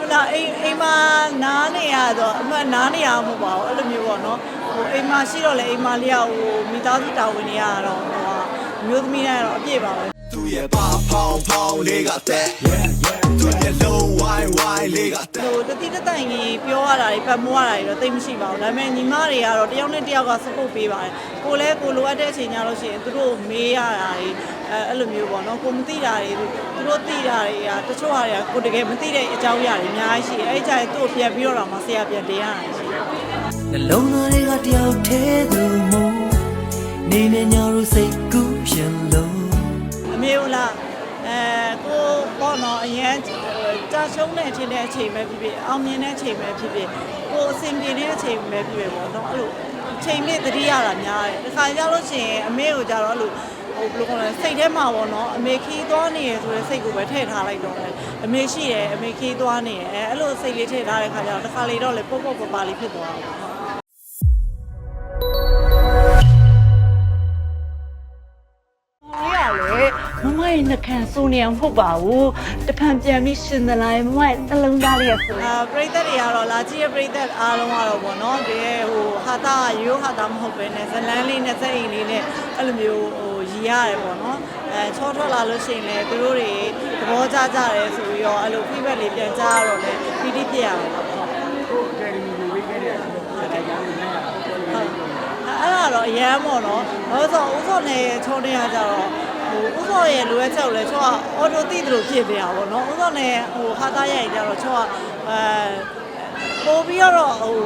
မလားအိမ်အိမ်မှာနားနေရတော့အမှန်နားနေရမှာမဟုတ်ပါဘူးအဲ့လိုမျိုးပေါ့နော်ဟိုအိမ်မှာရှိတော့လေအိမ်မှာလေးကဟိုမိသားစုတာဝန်တွေရတော့ဟိုဟာမျိုးသမီးတိုင်းကတော့အပြည့်ပါပဲ သူရဲ့ပါဖောင်းဖောင်းလေးကတဲ့သူရဲ့လုံးဝိုင်းဝိုင်းလေးကတဲ့ဟိုတတိတတိုင်ကြီးပြောရတာတွေပတ်မိုးရတာတွေတော့တိတ်မရှိပါဘူးဒါပေမဲ့ညီမတွေကတော့တယောက်နဲ့တယောက်က support ပေးပါတယ်ကိုလည်းကိုလိုအပ်တဲ့အချိန်ညလို့ရှိရင်သူတို့မေးရတာတွေအဲအဲ့လိုမျိုးပေါ့နော်ကိုမသိတာတွေသူတို့သိတာတွေကတချို့ဟာတွေကကိုတကယ်မသိတဲ့အကြောင်းအရာတွေအများကြီးရှိတယ်အဲ့ဒီကြရင်သူ့ကိုပြန်ပြီးတော့တော့မဆရာပြန်တင်ရတာရှိတယ်နှလုံးသားတွေကတယောက်သေးသူမို့နေနေညာလို့စိတ်ကူးရင်လို့အ မေဦးလားအဲကိုပေါ့နော်အရင်ကြာရှုံးတဲ့အချိန်တဲ့အချိန်ပဲဖြစ်ဖြစ်အောင်မြင်တဲ့အချိန်ပဲဖြစ်ဖြစ်ကိုအဆင်ပြေတဲ့အချိန်ပဲဖြစ်ဖြစ်ပေါ့နော်အဲ့လိုအချိန်လေးသတိရတာများတယ်ဒီခါကျလို့ရှိရင်အမေကိုကြတော့အဲ့လိုဟိုဘယ်လိုခေါ်လဲစိတ်ထဲမှာပေါ့နော်အမေခီးသွားနေရဆိုတဲ့စိတ်ကိုပဲထည့်ထားလိုက်တော့တယ်အမေရှိတယ်အမေခီးသွားနေရအဲအဲ့လိုစိတ်လေးထည့်ထားတဲ့ခါကျတော့တစ်ခါလေတော့လေပေါ့ပေါ့ပပလေးဖြစ်သွားတာပေါ့ ခံစိုးနေအောင်မဟုတ်ပါဘူးတဖန်ပြန်ပြီးရှင်သလားမမရဲ့နှလုံးသားလေးရဆိုအာပရိသတ်တွေကတော့လာကြည့်ရပရိသတ်အားလုံးကတော့ဗောနော်တကယ်ဟိုဟာတာရိုးဟာတာမဟုတ်ပဲနဲ့ဇလန်းလေးနဲ့စက်အိမ်လေးနဲ့အဲ့လိုမျိုးဟိုရည်ရတယ်ဗောနော်အဲချောထွက်လာလို့ရှိရင်လည်းသူတို့တွေသဘောကျကြတယ်ဆိုပြီးတော့အဲ့လို feedback လေးပြန်ကြားရတော့လေပီတိဖြစ်ရတယ်ပေါ့ဟုတ်ကိုအကယ်ဒမီကိုဝေးခဲ့တဲ့ဆက်လိုက်ကြလို့နိုင်ရတာတော်တော်လေးအဲ့ဒါတော့အရန်ပေါ့နော်ဘာလို့ဆိုဥစောနဲ့ချောနေရကြတော့ ဟိုဥစောရဲ့လိုအပ်ချက်ကိုလည်းချောကအော်တိုတိတယ်လို့ဖြစ်နေတာပေါ့နော်ဥစောနဲ့ဟိုဟာသားရိုက်ကြတော့ချောကအဲပို့ပြီးတော့ဟို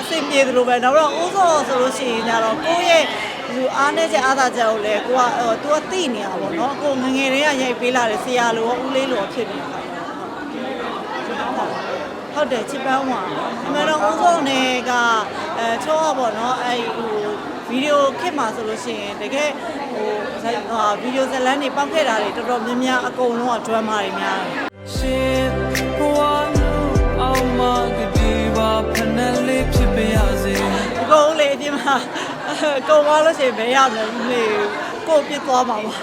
အဆင်ပြေတယ်လို့ပဲနောက်တော့ဥစောဆိုလို့ရှိရင်ကြတော့ကိုယ့်ရဲ့သူအားနေချက်အားသာချက်ကိုလည်းကိုကဟို तू ကသိနေတာပေါ့နော်ကိုငငယ်လေးကရိုက်ပေးလာတယ်ဆရာလိုရောဦးလေးလိုရောဖြစ်နေတာဟုတ်တယ်ချစ်ပန်းဝါအမှန်တော့ဦးဆုံးနေကအဲချောပေါ့နော်အဲဟိုဗီဒီယိုခစ်မှာဆိုလို့ရှိရင်တကယ် ဟိုဇက်ဟာဗီဒီယိုဇတ်လန်းတွေပောက်ခဲ့တာတွေတော်တော်များများအကုန်လုံးက drama တွေများတယ်ရှင်ဘဝလို့အောင်မကတိပါဖနလေးဖြစ်ပါရစေအကုန်လေအပြင်မှာအကုန်သွားလို့ရှိရင်ဘယ်ရမလဲလေကိုယ်ပြစ်သွားမှာပါ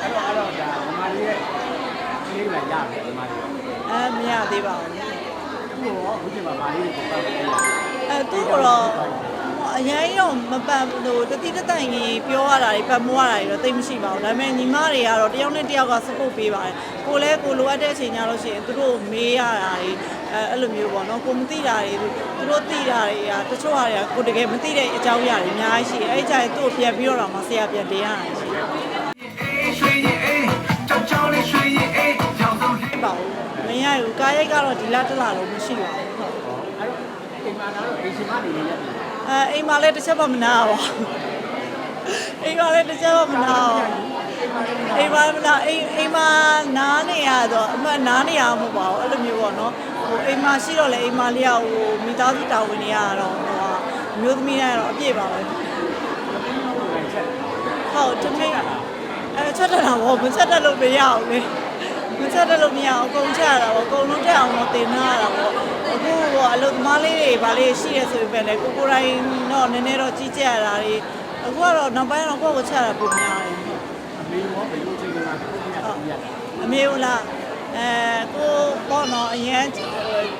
အဲ့တော့အဲ့တော့ဒါမမလေးရဲ့ကလေးကလည်းရတယ်မမလေးကအဲမရသေးပါဘူးသူ့ကိုအခုချိန်မှာမလေးကိုပတ်ပြီးရအဲသူကတော့ အရင်တော့မပန်ဟိုတတိတတိုင်ကြီးပြောရတာတွေပတ်မိုးရတာတွေတော့တိတ်မရှိပါဘူးဒါပေမဲ့ညီမတွေကတော့တယောက်နဲ့တယောက်က support ပေးပါတယ်ကိုလည်းကိုလိုအပ်တဲ့အချိန်ညလို့ရှိရင်သူတို့မေးရတာတွေအဲအဲ့လိုမျိုးပေါ့နော်ကိုမသိတာတွေသူတို့သိတာတွေကတချို့ဟာတွေကကိုတကယ်မသိတဲ့အကြောင်းအရာတွေအများကြီးရှိတယ်အဲ့ဒီကြရင်သူ့ကိုပြန်ပြီးတော့တော့မဆရာပြန်တင်ရတာရှိတယ်ရွှေရင်အေးကြောက်ကြောက်လေးရွှေရင်အေးကြောက်ဆုံးလေးမပါဘူးမရဘူးကားရိုက်ကတော့ဒီလားတစ်လားလုံးမရှိပါဘူးဟုတ်အဲ့တော့အိမ်မှာတော့အိမ်ရှင်မနေနေရတယ် အဲအိမ်မှာလည်းတစ်ချက်မှမနာပါဘူးအိမ်မှာလည်းတစ်ချက်မှမနာပါဘူးအိမ်မှာမနာအိမ်အိမ်မှာနားနေရတော့အမှန်နားနေရမှာမဟုတ်ပါဘူးအဲ့လိုမျိုးပေါ့နော်ဟိုအိမ်မှာရှိတော့လေအိမ်မှာလေးကဟိုမိသားစုတာဝန်တွေရတော့ဟိုဟာမျိုးသမီးတိုင်းကတော့အပြည့်ပါပဲဟုတ်တမင်အဲချက်တက်တာဘောမချက်တက်လို့မရအောင်လေ မချက်တက်လို့မရအောင်အကုန်ချက်ရတာပေါ့အကုန်လုံးတက်အောင်တော့တင်ထားရတာပေါ့အခုပေါ့အလုပ်သမားလေးတွေဗာလေးရှိရဆိုပေမဲ့လည်းကိုကိုတိုင်းတော့နည်းနည်းတော့ကြီးကြပ်ရတာတွေအခုကတော့နောက်ပိုင်းတော့ကိုယ့်ကိုချက်ရတာပုံများတယ်ဟုတ်အမေရောဘယ်လိုချိန်မှာကိုကြီးကပြရတယ်အမေဦးလားအဲကိုပေါ့နော်အရင်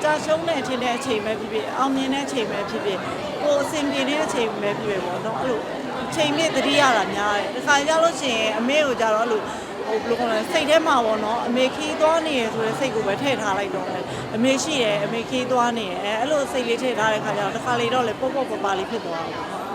ကြာရှုံးတဲ့အချိန်တဲ့အချိန်ပဲဖြစ်ဖြစ်အောင်မြင်တဲ့အချိန်ပဲဖြစ်ဖြစ်ကိုအဆင်ပြေတဲ့အချိန်ပဲဖြစ်ဖြစ်ပေါ့နော်အဲ့လိုအချိန်လေးသတိရတာများတယ်ဒီခါကျလို့ရှိရင်အမေကိုကြတော့အဲ့လို ဟိုဘယ်လိုခေါ်လဲစိတ်ထဲမှာပေါ့နော်အမေခီးသွားနေရဆိုတဲ့စိတ်ကိုပဲထည့်ထားလိုက်တော့တယ်အမေရှိတယ်အမေခီးသွားနေရအဲ့လိုစိတ်လေးထည့်ထားတဲ့ခါကျတော့တစ်ခါလေတော့လေပေါ့ပေါ့ပပလေးဖြစ်သွားတာပေါ့